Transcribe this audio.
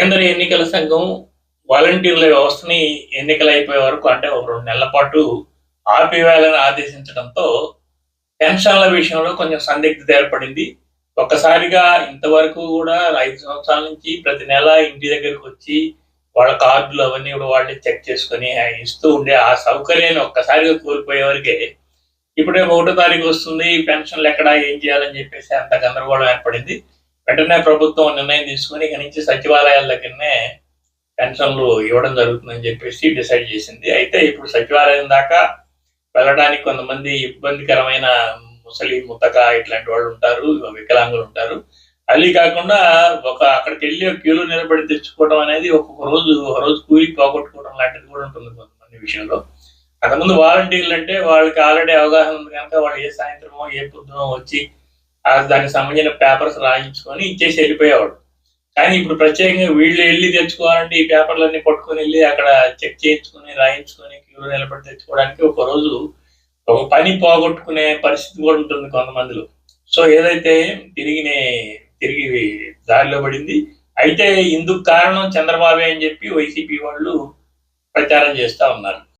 కేంద్ర ఎన్నికల సంఘం వాలంటీర్ల వ్యవస్థని ఎన్నికలు అయిపోయే వరకు అంటే ఒక రెండు నెలల పాటు ఆపివేయాలని ఆదేశించడంతో పెన్షన్ల విషయంలో కొంచెం సందిగ్ధత ఏర్పడింది. ఒక్కసారిగా ఇంతవరకు కూడా ఐదు సంవత్సరాల నుంచి ప్రతి నెల ఇంటి దగ్గరకు వచ్చి వాళ్ళ కార్డులు అవన్నీ కూడా వాళ్ళే చెక్ చేసుకొని ఇస్తూ ఉండే ఆ సౌకర్యాన్ని ఒక్కసారిగా కోల్పోయే వరకే ఇప్పుడే ఒకటో తారీఖు వస్తుంది. పెన్షన్లు ఎక్కడ ఏం చేయాలని చెప్పేసి అంత గందరగోళం ఏర్పడింది. వెంటనే ప్రభుత్వం నిర్ణయం తీసుకుని ఇక నుంచి సచివాలయాల దగ్గరనే పెన్షన్లు ఇవ్వడం జరుగుతుందని చెప్పేసి డిసైడ్ చేసింది. అయితే ఇప్పుడు సచివాలయం దాకా వెళ్ళడానికి కొంతమంది ఇబ్బందికరమైన ముసలి ముతక ఇట్లాంటి వాళ్ళు ఉంటారు వికలాంగులు ఉంటారు. అది కాకుండా ఒక అక్కడికి వెళ్ళి ఒక క్యూలో నిలబడి తెచ్చుకోవడం అనేది ఒక్కొక్క రోజు ఒక రోజు కూలి పోగొట్టుకోవడం లాంటిది కూడా ఉంటుంది కొంతమంది విషయంలో. అంతకుముందు వాలంటీర్లు అంటే వాళ్ళకి ఆల్రెడీ అవగాహన ఉంది కనుక వాళ్ళు ఏ సాయంత్రమో ఏ పొద్దునో వచ్చి దానికి సంబంధించిన పేపర్స్ రాయించుకొని ఇచ్చేసి వెళ్ళిపోయేవాడు. కానీ ఇప్పుడు ప్రత్యేకంగా వీళ్ళు వెళ్ళి తెచ్చుకోవాలంటే ఈ పేపర్లన్నీ పట్టుకొని వెళ్ళి అక్కడ చెక్ చేయించుకొని రాయించుకొని క్యూలో నిలబడి తెచ్చుకోవడానికి ఒక రోజు ఒక పని పోగొట్టుకునే పరిస్థితి కూడా ఉంటుంది కొంతమందిలో. సో ఏదైతే తిరిగి తిరిగి దారిలో పడింది అయితే ఇందుకు కారణం చంద్రబాబే అని చెప్పి వైసీపీ వాళ్ళు ప్రచారం చేస్తా ఉన్నారు.